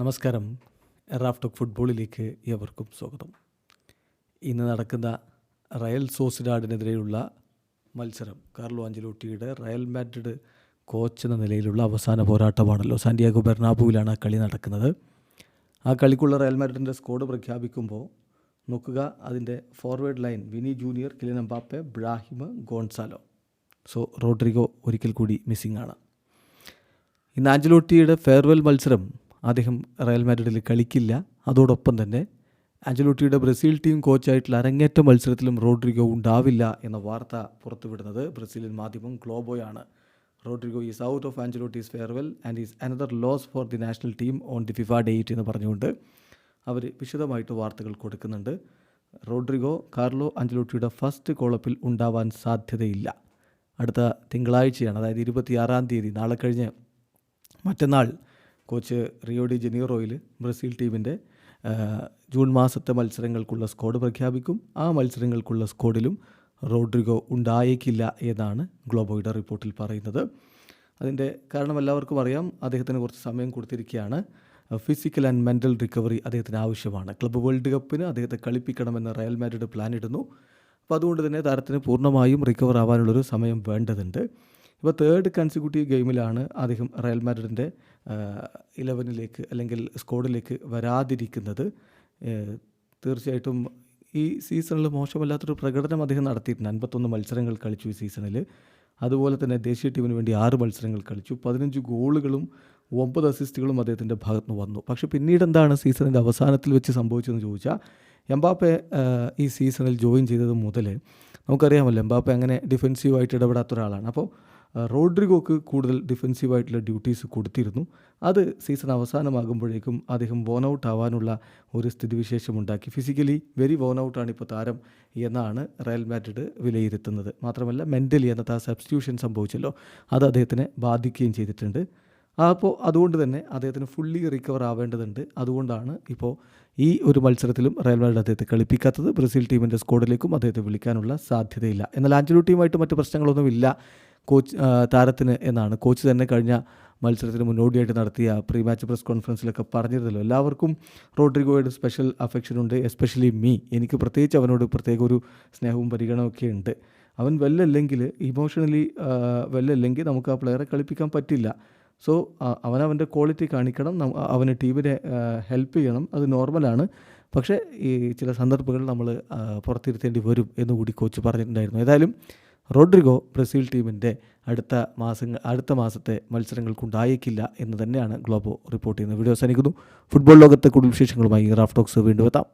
നമസ്കാരം. റാഫ്റ്റോക്ക് ഫുട്ബോളിലേക്ക് ഏവർക്കും സ്വാഗതം. ഇന്ന് നടക്കുന്ന റയൽ സോസിഡാഡിനെതിരെയുള്ള മത്സരം കാർലോ അഞ്ചലോട്ടിയുടെ റയൽ മാഡ്രിഡ് കോച്ച് എന്ന നിലയിലുള്ള അവസാന പോരാട്ടമാണല്ലോ സാന്റിയാഗോ ബെർണാബുവിലാണ് ആ കളി നടക്കുന്നത്. ആ കളിക്കുള്ള റയൽ മാഡ്രിഡിന്റെ സ്കോഡ് പ്രഖ്യാപിക്കുമ്പോൾ നോക്കുക അതിന്റെ forward line Vini Junior Kylian Mbappe Brahim Gonzalo. So Rodrigo ഒരിക്കൽ കൂടി മിസ്സിംഗ് ആണ്. ഇന്ന് ആഞ്ചലോട്ടിയുടെ ഫെയർവെൽ മത്സരം അദ്ദേഹം റയൽ മാഡ്രിഡിൽ കളിക്കില്ല. അതോടൊപ്പം തന്നെ ആഞ്ചലോട്ടിയുടെ ബ്രസീൽ ടീം കോച്ചായിട്ടുള്ള അരങ്ങേറ്റ മത്സരത്തിലും റോഡ്രിഗോ ഉണ്ടാവില്ല എന്ന വാർത്ത പുറത്തുവിടുന്നത് ബ്രസീലിയൻ മാധ്യമം ഗ്ലോബോയാണ്. Rodrigo is out of Ancelotti's farewell and is another loss for the national team on the FIFA date എന്ന് പറഞ്ഞുകൊണ്ട് അവർ വിശദമായിട്ട് വാർത്തകൾ കൊടുക്കുന്നുണ്ട്. റോഡ്രിഗോ കാർലോ അഞ്ചലോട്ടിയുടെ ഫസ്റ്റ് കോളപ്പിൽ ഉണ്ടാവാൻ സാധ്യതയില്ല. അടുത്ത തിങ്കളാഴ്ചയാണ് അതായത് ഇരുപത്തിയാറാം തീയതി നാളെ കഴിഞ്ഞ് മറ്റന്നാൾ കോച്ച് റിയോ ഡി ജനീറോയിൽ ബ്രസീൽ ടീമിന്റെ ജൂൺ മാസത്തെ മത്സരങ്ങൾക്കുള്ള സ്ക്വാഡ് പ്രഖ്യാപിക്കും. ആ മത്സരങ്ങൾക്കുള്ള സ്ക്വാഡിലും റോഡ്രിഗോ ഉണ്ടായേക്കില്ല എന്നാണ് ഗ്ലോബോയുടെ റിപ്പോർട്ടിൽ പറയുന്നത്. അതിന്റെ കാരണം എല്ലാവർക്കും അറിയാം. അദ്ദേഹത്തിന് കുറച്ച് സമയം കൊടുത്തിരിക്കുകയാണ്. ഫിസിക്കൽ ആൻഡ് മെന്റൽ റിക്കവറി അദ്ദേഹത്തിന് ആവശ്യമാണ്. ക്ലബ്ബ് വേൾഡ് കപ്പിന് അദ്ദേഹത്തെ കളിപ്പിക്കണമെന്ന് റയൽ മാഡ്രിഡ് പ്ലാൻ ഇടുന്നു അപ്പോൾ അതുകൊണ്ട് തന്നെ താരത്തിന് പൂർണമായും റിക്കവർ ആവാനുള്ളൊരു സമയം വേണ്ടതുണ്ട്. ഇപ്പോൾ തേർഡ് കൺസിക്യൂട്ടീവ് ഗെയിമിലാണ് അദ്ദേഹം റയൽ മാഡ്രിഡിന്റെ ഇലവനിലേക്ക് അല്ലെങ്കിൽ സ്ക്വാഡിലേക്ക് വരാതിരിക്കുന്നത്. തീർച്ചയായിട്ടും ഈ സീസണിൽ മോശമല്ലാത്തൊരു പ്രകടനം അദ്ദേഹം നടത്തിയിട്ടുണ്ട്. അൻപത്തൊന്ന് മത്സരങ്ങൾ കളിച്ചു ഈ സീസണിൽ അതുപോലെ തന്നെ ദേശീയ ടീമിന് വേണ്ടി ആറ് മത്സരങ്ങൾ കളിച്ചു. പതിനഞ്ച് ഗോളുകളും ഒമ്പത് അസിസ്റ്റുകളും അദ്ദേഹത്തിന്റെ ഭാഗത്ത് നിന്ന് വന്നു. പക്ഷേ പിന്നീട് എന്താണ് സീസണിന്റെ അവസാനത്തിൽ വെച്ച് സംഭവിച്ചതെന്ന് ചോദിച്ചാൽ എംബാപ്പെ ഈ സീസണിൽ ജോയിൻ ചെയ്തത് മുതൽ നമുക്കറിയാമല്ലോ എംബാപ്പെ അങ്ങനെ ഡിഫെൻസീവായിട്ട് ഇടപെടാത്ത ഒരാളാണ്. അപ്പോൾ റോഡ്രിഗോക്ക് കൂടുതൽ ഡിഫെൻസീവായിട്ടുള്ള ഡ്യൂട്ടീസ് കൊടുത്തിരുന്നു. അത് സീസൺ അവസാനമാകുമ്പോഴേക്കും അദ്ദേഹം വോൺ ഔട്ട് ആവാനുള്ള ഒരു സ്ഥിതിവിശേഷം ഉണ്ടാക്കി. ഫിസിക്കലി വെരി വോൺ ഔട്ടാണ് ഇപ്പോൾ താരം എന്നാണ് റയൽ മാഡ്രിഡ് വിലയിരുത്തുന്നത്. മാത്രമല്ല മെന്റലി എന്നത് ആ സബ്സ്റ്റിറ്റ്യൂഷൻ സംഭവിച്ചല്ലോ. അത് അദ്ദേഹത്തിനെ ബാധിക്കുകയും ചെയ്തിട്ടുണ്ട്. അപ്പോൾ അതുകൊണ്ട് തന്നെ അദ്ദേഹത്തിന് ഫുള്ളി റിക്കവർ ആവേണ്ടതുണ്ട്. അതുകൊണ്ടാണ് ഇപ്പോൾ ഈ ഒരു മത്സരത്തിലും റയൽ മാഡ്രിഡ് അദ്ദേഹത്തെ കളിപ്പിക്കാത്തത്. ബ്രസീൽ ടീമിന്റെ സ്ക്വാഡിലേക്കും അദ്ദേഹത്തെ വിളിക്കാനുള്ള സാധ്യതയില്ല. എന്നാൽ ആഞ്ചലോ ടീമായിട്ട് മറ്റ് പ്രശ്നങ്ങളൊന്നുമില്ല. കോച്ച് താരത്തിന് എന്നാണ്. കോച്ച് തന്നെ കഴിഞ്ഞ മത്സരത്തിന് മുന്നോടിയായിട്ട് നടത്തിയ പ്രീ മാച്ച് പ്രസ് കോൺഫറൻസിലൊക്കെ പറഞ്ഞിരുന്നല്ലോ. എല്ലാവർക്കും റോഡ്രിഗോയുടെ സ്പെഷ്യൽ അഫെക്ഷൻ ഉണ്ട് എസ്പെഷ്യലി മീ. എനിക്ക് പ്രത്യേകിച്ച് അവനോട് പ്രത്യേക ഒരു സ്നേഹവും പരിഗണനയൊക്കെ ഉണ്ട്. അവൻ വെല്ലല്ലെങ്കിൽ ഇമോഷണലി വെല്ലല്ലെങ്കിൽ നമുക്ക് ആ പ്ലെയറെ കളിപ്പിക്കാൻ പറ്റില്ല. സോ അവൻ ക്വാളിറ്റി കാണിക്കണം അവന് ടീമിനെ ഹെൽപ്പ് ചെയ്യണം. അത് നോർമലാണ്. പക്ഷേ ഈ ചില സന്ദർഭങ്ങൾ നമ്മൾ പുറത്തിരുത്തേണ്ടി വരും എന്നുകൂടി കോച്ച് പറഞ്ഞിട്ടുണ്ടായിരുന്നു. ഏതായാലും റോഡ്രിഗോ ബ്രസീൽ ടീമിന്റെ അടുത്ത മാസങ്ങൾ അടുത്ത മാസത്തെ മത്സരങ്ങൾക്കുണ്ടായേക്കില്ല എന്ന് തന്നെയാണ് ഗ്ലോബോ റിപ്പോർട്ട് ചെയ്യുന്നത്. വീഡിയോ അവസാനിക്കുന്നു. ഫുട്ബോൾ ലോകത്തെ കൂടുതൽ വിശേഷങ്ങളുമായി റാഫ്റ്റോക്സ് വീണ്ടും എത്താം.